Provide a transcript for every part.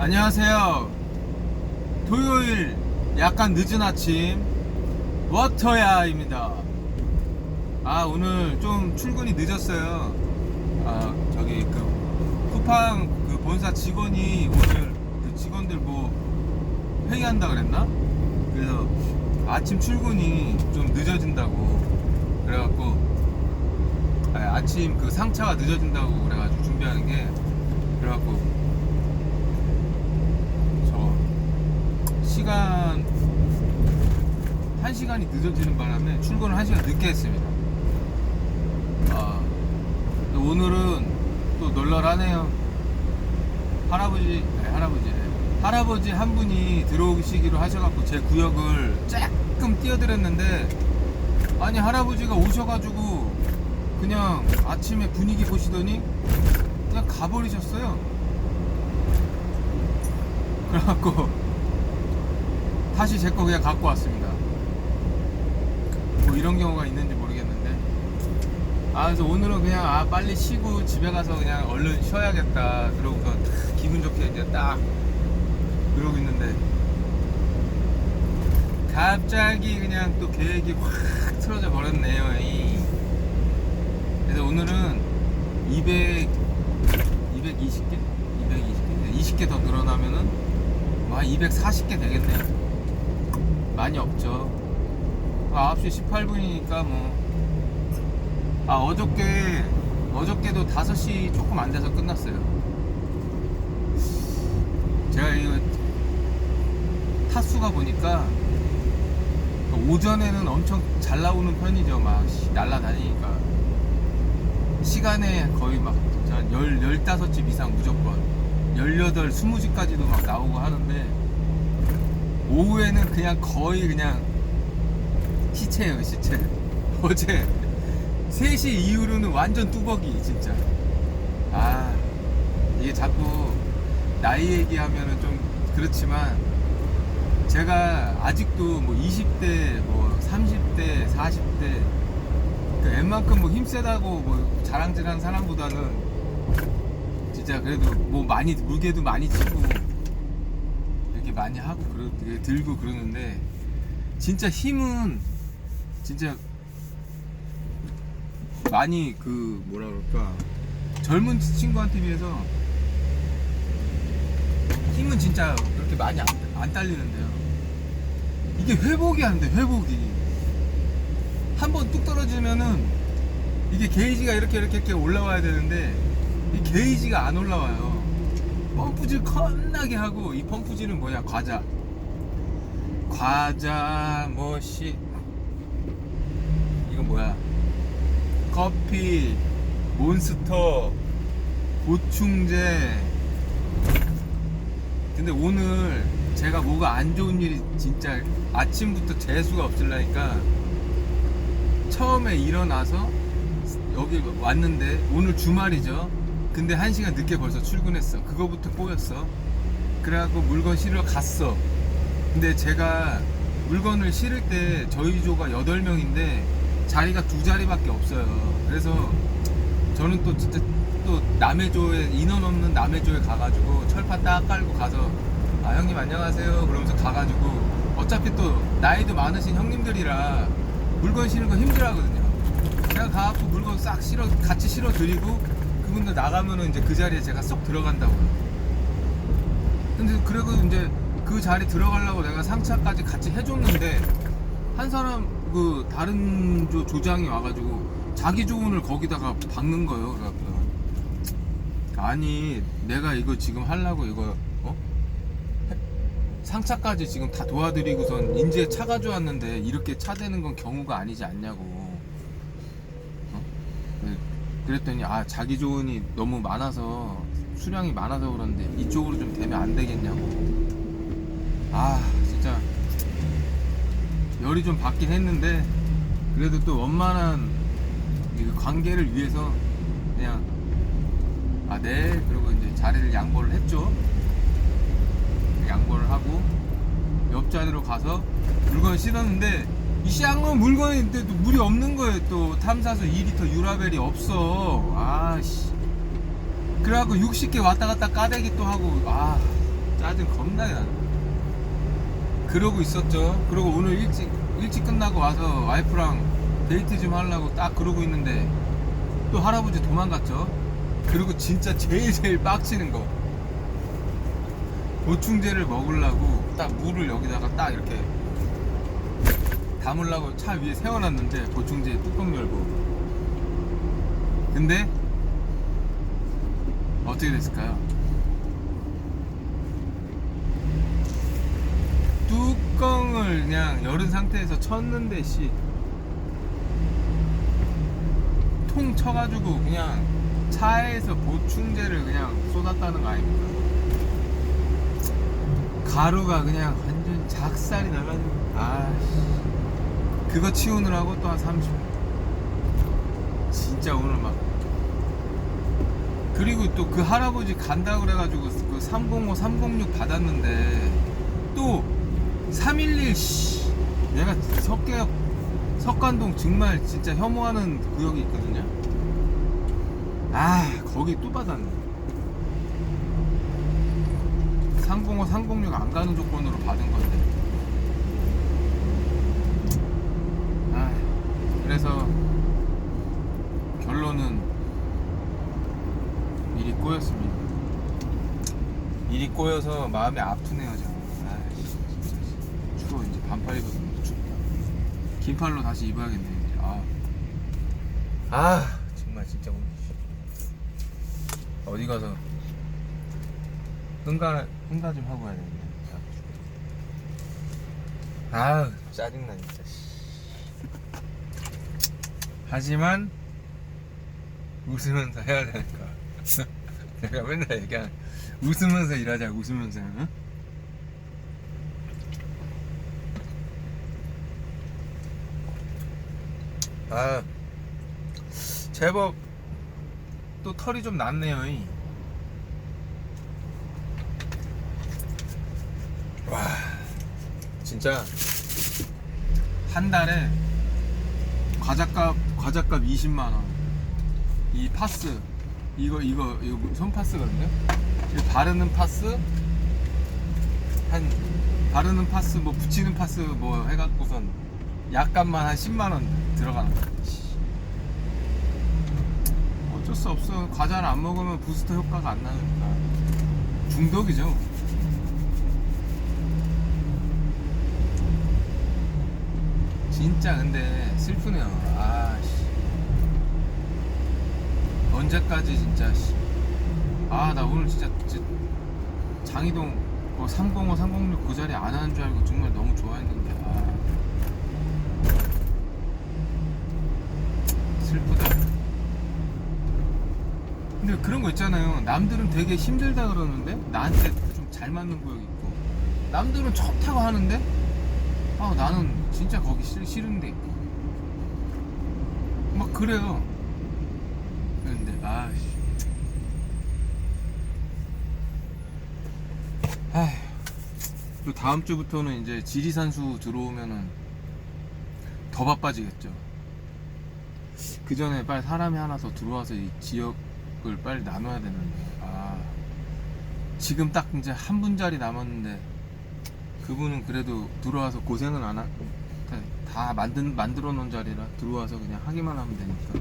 안녕하세요. 토요일 약간 늦은 아침 워터야입니다. 아 오늘 좀 출근이 늦었어요. 아 저기 그 쿠팡 그 본사 직원이 오늘 그 직원들 뭐 회의한다 그랬나? 그래서 아침 출근이 좀 늦어진다고 그래갖고 아, 아침 그 상차가 늦어진다고 그래가지고 준비하는 게 그래갖고 저 시간 한 시간이 늦어지는 바람에 출근을 한 시간 늦게 했습니다. 아또 오늘은 또 널널하네요. 할아버지 네, 할아버지 할아버지 한 분이 들어오시기로 하셔갖고 제 구역을 조금 뛰어들었는데 아니 할아버지가 오셔가지고 그냥 아침에 분위기 보시더니 그냥 가버리셨어요. 그래갖고 다시 제 거 그냥 갖고 왔습니다. 뭐 이런 경우가 있는지 모르겠는데. 아 그래서 오늘은 그냥 아 빨리 쉬고 집에 가서 그냥 얼른 쉬어야겠다. 그러고서 딱 기분 좋게 이제 딱 그러고 있는데 갑자기 그냥 또 계획이 확 틀어져 버렸네요. 이. 그래서 오늘은 200 220개? 220개? 20개 더 늘어나면은 와 240개 되겠네요. 많이 없죠. 아, 9시 18분이니까 뭐. 아, 어저께, 어저께도 5시 조금 안 돼서 끝났어요. 제가 이거 타수가 보니까 오전에는 엄청 잘 나오는 편이죠. 막 씨, 날라다니니까. 시간에 거의 막, 한 10, 15집 이상 무조건. 18, 20집까지도 막 나오고 하는데, 오후에는 그냥 거의 그냥 시체예요 시체. 어제 3시 이후로는 완전 뚜벅이 진짜. 아 이게 자꾸 나이 얘기하면은 좀 그렇지만 제가 아직도 뭐 20대 뭐 30대 40대 그 웬만큼 뭐 힘세다고 뭐 자랑질하는 사람보다는 진짜 그래도 뭐 많이 무게도 많이 치고 이렇게 많이 하고 그러, 들고 그러는데 진짜 힘은 진짜 많이 그 뭐라 그럴까? 젊은 친구한테 비해서 힘은 진짜 그렇게 많이 안, 안 딸리는데요. 이게 회복이 안 돼 회복이. 한 번 뚝 떨어지면은 이게 게이지가 이렇게 이렇게 이렇게 올라와야 되는데 이 게이지가 안 올라와요 펌프질 겁나게 하고 이 펌프질은 뭐냐? 과자. 과자 뭐시 이건 뭐야? 커피 몬스터 보충제. 근데 오늘 제가 뭐가 안 좋은 일이 진짜 아침부터 재수가 없을라니까 처음에 일어나서 여기 왔는데 오늘 주말이죠 근데 한 시간 늦게 벌써 출근했어. 그거부터 꼬였어. 그래갖고 물건 실으러 갔어. 근데 제가 물건을 실을 때 저희 조가 8명인데 자리가 두 자리밖에 없어요. 그래서 저는 또 진짜 또 남의 조에 인원 없는 남의 조에 가가지고 철판 딱 깔고 가서 아 형님 안녕하세요. 그러면서 가가지고 어차피 또 나이도 많으신 형님들이라 물건 실는 거 힘들어하거든요. 제가 가갖고 물건 싹 실어 같이 실어 드리고 그분들 나가면은 이제 그 자리에 제가 쏙 들어간다고요. 근데 그리고 이제 그 자리 들어가려고 내가 상차까지 같이 해줬는데 한 사람 그 다른 조, 조장이 와가지고 자기 조언을 거기다가 박는 거예요 그래갖고. 아니 내가 이거 지금 하려고 이거 어? 상차까지 지금 다 도와드리고선 인제 차 가져왔는데 이렇게 차 대는 건 경우가 아니지 않냐고 그랬더니 아 자기 조언이 너무 많아서 수량이 많아서 그런데 이쪽으로 좀 되면 안 되겠냐고. 아 진짜. 열이 좀 받긴 했는데 그래도 또 원만한 이 관계를 위해서 그냥 아 네. 그리고 이제 자리를 양보를 했죠. 양보를 하고 옆자리로 가서 물건을 실었는데 이 쌍은 물건이 또 물이 없는 거예요 또 탐사수 2리터 유라벨이 없어 아씨 그래갖고 60개 왔다 갔다 까대기 또 하고 아 짜증 겁나게 거야. 그러고 있었죠. 그리고 오늘 일찍 일찍 끝나고 와서 와이프랑 데이트 좀 하려고 딱 그러고 있는데 또 할아버지 도망갔죠. 그리고 진짜 제일 제일 빡치는 거 보충제를 먹으려고 딱 물을 여기다가 딱 이렇게 담으려고 차 위에 세워놨는데 보충제 뚜껑 열고 근데 어떻게 됐을까요? 뚜껑을 그냥 열은 상태에서 쳤는데 씨. 통 쳐가지고 그냥 차에서 보충제를 그냥 쏟았다는 거 아닙니까? 가루가 그냥 완전 작살이 나가지고 아씨 그거 치우느라고 또 한 30분 진짜 오늘 막 그리고 또 그 할아버지 간다 그래가지고 그 305, 306 받았는데 또 311 씨, 내가 석계역 석관동 정말 진짜 혐오하는 구역이 있거든요. 아 거기 또 받았네. 305, 306 안 가는 조건으로 받은 건데. 아 그래서 결론은 일이 꼬였습니다. 일이 꼬여서 마음이 아프네요, 저. 아이씨, 진짜. 추워, 이제 반팔 너무 춥다. 긴팔로 다시 입어야겠네, 이제. 아. 아, 정말 진짜 오늘. 씨. 어디 가서 흥가, 흥가 좀 하고 가야 되겠네. 아 짜증나, 진짜. 씨. 하지만, 웃으면서 해야 되니까. 내가 맨날 얘기하는 웃으면서 일하자 웃으면서 응? 아 제법 또 털이 좀 났네요 이. 와 진짜 한 달에 과자값 과자값 20만 원. 이 파스 이거 이거 이거 손 파스거든요. 이 바르는 파스 한 바르는 파스 뭐 붙이는 파스 뭐 해갖고선 약값만 한 10만 원 들어가는. 씨. 어쩔 수 없어. 과자를 안 먹으면 부스터 효과가 안 나니까 중독이죠. 진짜 근데 슬프네요. 아 씨. 언제까지 진짜 씨. 아 나 오늘 진짜, 진짜 장이동 뭐 305, 306 그 자리 안 하는 줄 알고 정말 너무 좋아했는데 아. 슬프다 근데 그런 거 있잖아요 남들은 되게 힘들다 그러는데 나한테 좀 잘 맞는 구역이 있고 남들은 좋다고 하는데 아 나는 진짜 거기 싫, 싫은데 막 그래요. 근데 아씨. 또 다음 주부터는 이제 지리산수 들어오면은 더 바빠지겠죠. 그 전에 빨리 사람이 하나 더 들어와서 이 지역을 빨리 나눠야 되는데 아. 지금 딱 이제 한 분자리 남았는데 그분은 그래도 들어와서 고생은 안 다, 다 만든 만들어 놓은 자리라 들어와서 그냥 하기만 하면 되니까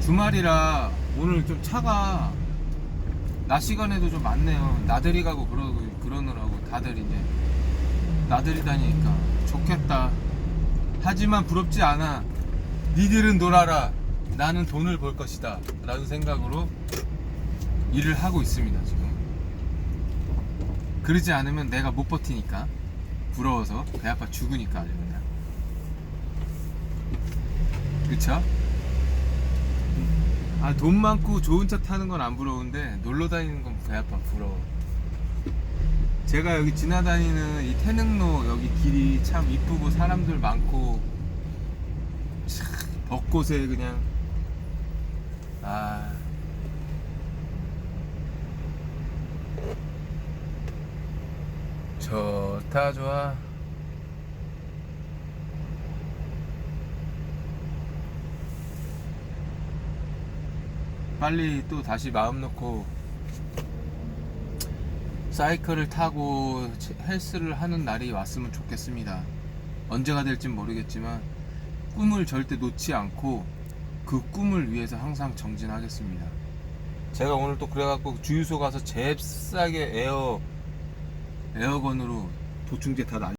주말이라 오늘 좀 차가 낮 시간에도 좀 많네요. 나들이 가고 그러, 그러느라고 다들 이제 나들이 다니니까 좋겠다. 하지만 부럽지 않아. 니들은 놀아라. 나는 돈을 벌 것이다. 라는 생각으로 일을 하고 있습니다, 지금. 그러지 않으면 내가 못 버티니까. 부러워서 배 아파 죽으니까 아주 그냥. 그쵸? 아, 돈 많고 좋은 차 타는 건 안 부러운데 놀러 다니는 건 배 아파 부러워. 제가 여기 지나다니는 이 태릉로 여기 길이 참 이쁘고 사람들 많고 참 벚꽃에 그냥 아 좋다 좋아. 빨리 또 다시 마음 놓고 사이클을 타고 체- 헬스를 하는 날이 왔으면 좋겠습니다. 언제가 될진 모르겠지만 꿈을 절대 놓지 않고 그 꿈을 위해서 항상 정진하겠습니다. 제가 오늘 또 그래갖고 주유소 가서 잽싸게 에어 에어건으로 도충제 다 날려.